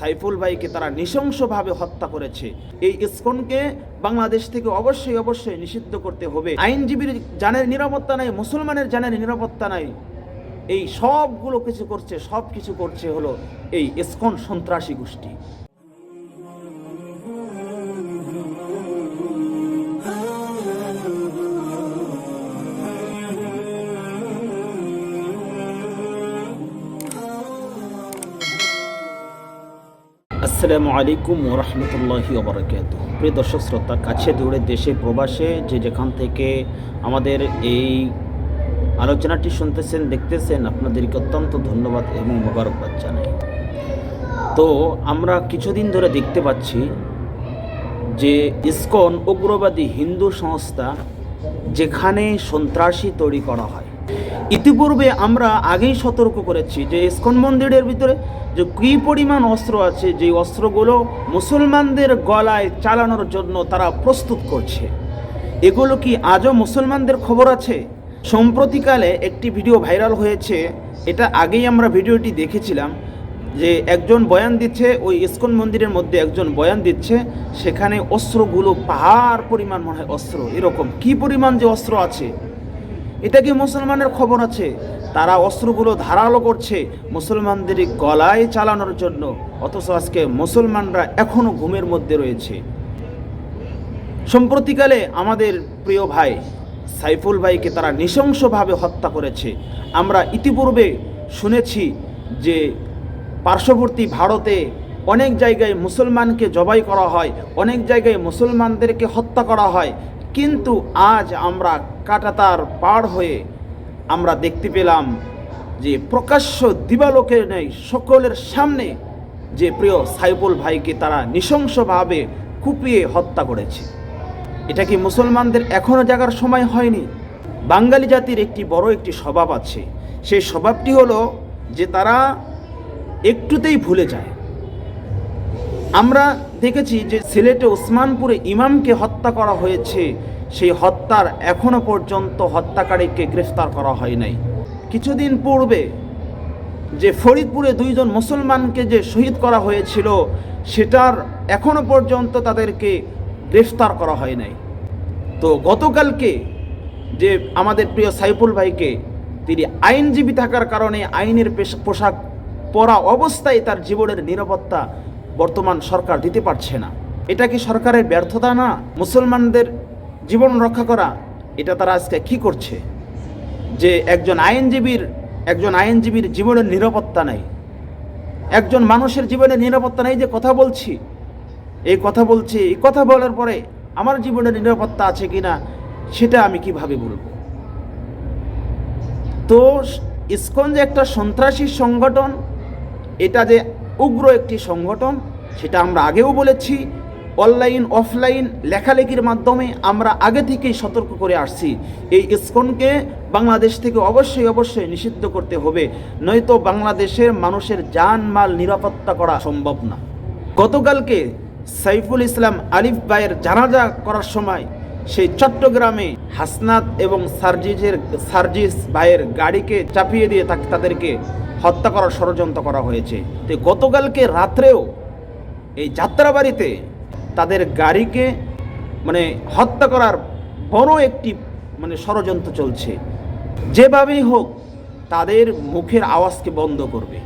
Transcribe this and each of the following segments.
সাইফুল ভাইকে তারা নৃশংসভাবে হত্যা করেছে। এই ইসকনকে বাংলাদেশ থেকে অবশ্যই অবশ্যই নিষিদ্ধ করতে হবে। আইনজীবীর জানের নিরাপত্তা নাই, মুসলমানের জানের নিরাপত্তা নাই। এই সবগুলো কিছু করছে সব কিছু করছে হলো এই ইসকন সন্ত্রাসী গোষ্ঠী। আসসালামু আলাইকুম ওরহমতুল্লাহি ওবরাকাত প্রিয় দর্শক, শ্রোতা, কাছে দূরে দেশে, প্রবাসে যে যেখান থেকে আমাদের এই আলোচনাটি শুনতেছেন, দেখতেছেন, আপনাদেরকে অত্যন্ত ধন্যবাদ এবং মোবারকবাদ জানাই। তো আমরা কিছুদিন ধরে দেখতে পাচ্ছি যে ইসকন উগ্রবাদী হিন্দু সংস্থা যেখানে সন্ত্রাসী তৈরি করা হয় ইতিপূর্বে আমরা আগেই সতর্ক করেছি যে ইস্কন মন্দিরের ভিতরে যে কী পরিমাণ অস্ত্র আছে যে অস্ত্রগুলো মুসলমানদের গলায় চালানোর জন্য তারা প্রস্তুত করছে। এগুলো কি আজও মুসলমানদের খবর আছে? সম্প্রতিকালে একটি ভিডিও ভাইরাল হয়েছে, এটা আগেই আমরা ভিডিওটি দেখেছিলাম, যে একজন বয়ান দিচ্ছে, ওই ইস্কন মন্দিরের মধ্যে একজন বয়ান দিচ্ছে, সেখানে অস্ত্রগুলো পাহাড় পরিমাণ মনে হয় অস্ত্র, এরকম। কি পরিমাণ যে অস্ত্র আছে এটা কি মুসলমানের খবর আছে? তারা অস্ত্রগুলো ধারালো করছে মুসলমানদের গলায় চালানোর জন্য। অথচ আজকে মুসলমানরা এখনও ঘুমের মধ্যে রয়েছে। সম্প্রতিকালে আমাদের প্রিয় ভাই সাইফুল ভাইকে তারা নৃশংসভাবে হত্যা করেছে। আমরা ইতিপূর্বে শুনেছি যে পার্শ্ববর্তী ভারতে অনেক জায়গায় মুসলমানকে জবাই করা হয়, অনেক জায়গায় মুসলমানদেরকে হত্যা করা হয়। কিন্তু আজ আমরা কাটাতার পার হয়ে আমরা দেখতে পেলাম যে প্রকাশ্য দিবালোকের নেই, সকলের সামনে যে প্রিয় সাইফুল ভাইকে তারা নৃশংসভাবে কুপিয়ে হত্যা করেছে। এটা কি মুসলমানদের এখনও জাগার সময় হয়নি? বাঙালি জাতির একটি বড় একটি স্বভাব আছে। সেই স্বভাবটি হলো যে তারা একটুতেই ভুলে যায়। আমরা দেখেছি যে সিলেটে ওসমানপুরে ইমামকে হত্যা করা হয়েছে। সেই হত্যার এখনও পর্যন্ত হত্যাকারীকে গ্রেফতার করা হয় নাই। কিছুদিন পূর্বে যে ফরিদপুরে দুইজন মুসলমানকে যে শহীদ করা হয়েছিল, সেটার এখনও পর্যন্ত তাদেরকে গ্রেফতার করা হয় নাই। তো গতকালকে যে আমাদের প্রিয় সাইফুল ভাইকে, তিনি আইনজীবী থাকার কারণে আইনের পেশ- পোশাক পরা অবস্থায় তার জীবনের নিরাপত্তা বর্তমান সরকার দিতে পারছে না। এটা কি সরকারের ব্যর্থতা না মুসলমানদের জীবন রক্ষা করা? এটা তারা আজকে কি করছে? যে একজন আইনজীবীর একজন আইনজীবীর জীবনের নিরাপত্তা নাই। একজন মানুষের জীবনের নিরাপত্তা নেই যে কথা বলছি। এই কথা বলছি, এই কথা বলার পরে আমার জীবনের নিরাপত্তা আছে কিনা সেটা আমি কীভাবে বলব? তো ইসকন যে একটা সন্ত্রাসী সংগঠন, এটা যে উগ্র একটি সংগঠন, সেটা আমরা আগেও বলেছি, অনলাইন, অফলাইন লেখালেখির মাধ্যমে আমরা আগে থেকেই সতর্ক করে আসছি। এই ইসকনকে বাংলাদেশ থেকে অবশ্যই অবশ্যই নিষিদ্ধ করতে হবে, নয়তো বাংলাদেশের মানুষের জান মাল নিরাপত্তা করা সম্ভব না। গতকালকে সাইফুল ইসলাম আলিফ ভাইয়ের জানাজা করার সময় সেই চট্টগ্রামে হাসনাত এবং সার্জিজের সার্জিস ভাইয়ের গাড়িকে চাপিয়ে দিয়ে তাদেরকে হত্যা করার ষড়যন্ত্র করা হয়েছে। তো গতকালকে রাত্রেও এই যাত্রাবাড়িতে তাদের গাড়িকে মানে হত্যা করার বড় একটি মানে ষড়যন্ত্র চলছে। যেভাবেই হোক, তাদের মুখের আওয়াজকে বন্ধ করবে।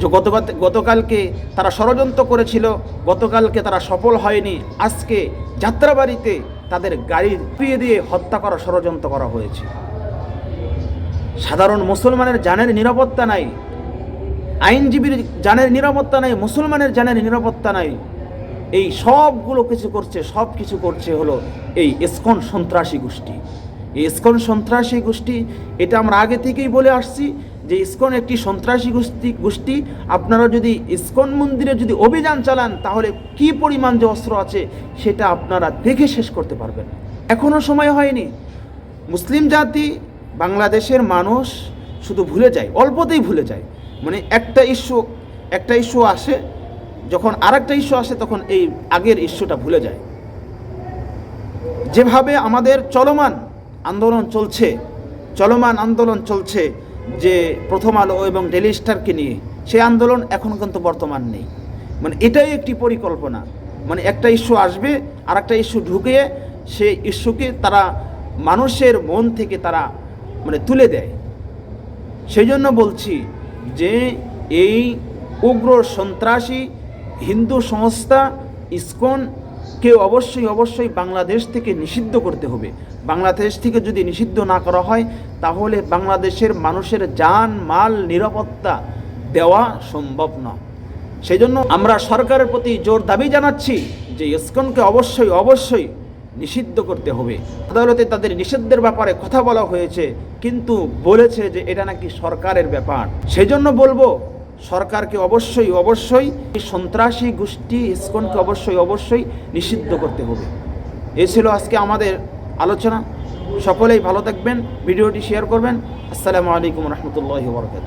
যে গতকাল গতকালকে তারা ষড়যন্ত্র করেছিল, গতকালকে তারা সফল হয়নি, আজকে যাত্রাবাড়িতে তাদের গাড়ি পিয়ে দিয়ে হত্যা করা ষড়যন্ত্র করা হয়েছে। সাধারণ মুসলমানের জানের নিরাপত্তা নাই। আইনজীবীর জানের নিরাপত্তা নাই, মুসলমানের জানের নিরাপত্তা নাই। এই সবগুলো কিছু করছে, সব কিছু করছে হলো এই ইসকন সন্ত্রাসী গোষ্ঠী। এই ইসকন সন্ত্রাসী গোষ্ঠী, এটা আমরা আগে থেকেই বলে আসছি যে ইস্কন একটি সন্ত্রাসী গোষ্ঠী গোষ্ঠী। আপনারা যদি ইস্কন মন্দিরে যদি অভিযান চালান, তাহলে কি পরিমাণ যে অস্ত্র আছে, সেটা আপনারা দেখে শেষ করতে পারবেন। এখনও সময় হয়নি। মুসলিম জাতি বাংলাদেশের মানুষ শুধু ভুলে যায়, অল্পতেই ভুলে যায়। মানে একটা ইস্যু একটা ইস্যু আসে, যখন আরেকটা ইস্যু আসে, তখন এই আগের ইস্যুটা ভুলে যায়। যেভাবে আমাদের চলমান আন্দোলন চলছে, চলমান আন্দোলন চলছে যে প্রথম আলো এবং ডেলি স্টারকে নিয়ে সেই আন্দোলন এখন কিন্তু বর্তমান নেই। মানে এটাই একটি পরিকল্পনা। মানে একটা ইস্যু আসবে আর একটা ইস্যু ঢুকিয়ে সেই ইস্যুকে তারা মানুষের মন থেকে তারা মানে তুলে দেয়। সেই জন্য বলছি যে এই উগ্র সন্ত্রাসী হিন্দু সংস্থা ইসকনকে অবশ্যই অবশ্যই বাংলাদেশ থেকে নিষিদ্ধ করতে হবে। বাংলাদেশ থেকে যদি নিষিদ্ধ না করা হয়, তাহলে বাংলাদেশের মানুষের যান, মাল, নিরাপত্তা দেওয়া সম্ভব নয় সেই জন্য আমরা সরকারের প্রতি জোর দাবি জানাচ্ছি যে ইসকনকে অবশ্যই অবশ্যই নিষিদ্ধ করতে হবে। আদালতে তাদের নিষিদ্ধের ব্যাপারে কথা বলা হয়েছে, কিন্তু বলেছে যে এটা নাকি সরকারের ব্যাপার। সেই জন্য বলব, সরকারকে অবশ্যই অবশ্যই এই সন্ত্রাসী গোষ্ঠী, ইসকনকে অবশ্যই অবশ্যই নিষিদ্ধ করতে হবে। এ ছিল আজকে আমাদের আলোচনা। সকলেই ভালো থাকবেন, ভিডিওটি শেয়ার করবেন। আসসালামু আলাইকুম রহমতুল্লাহ বরকাত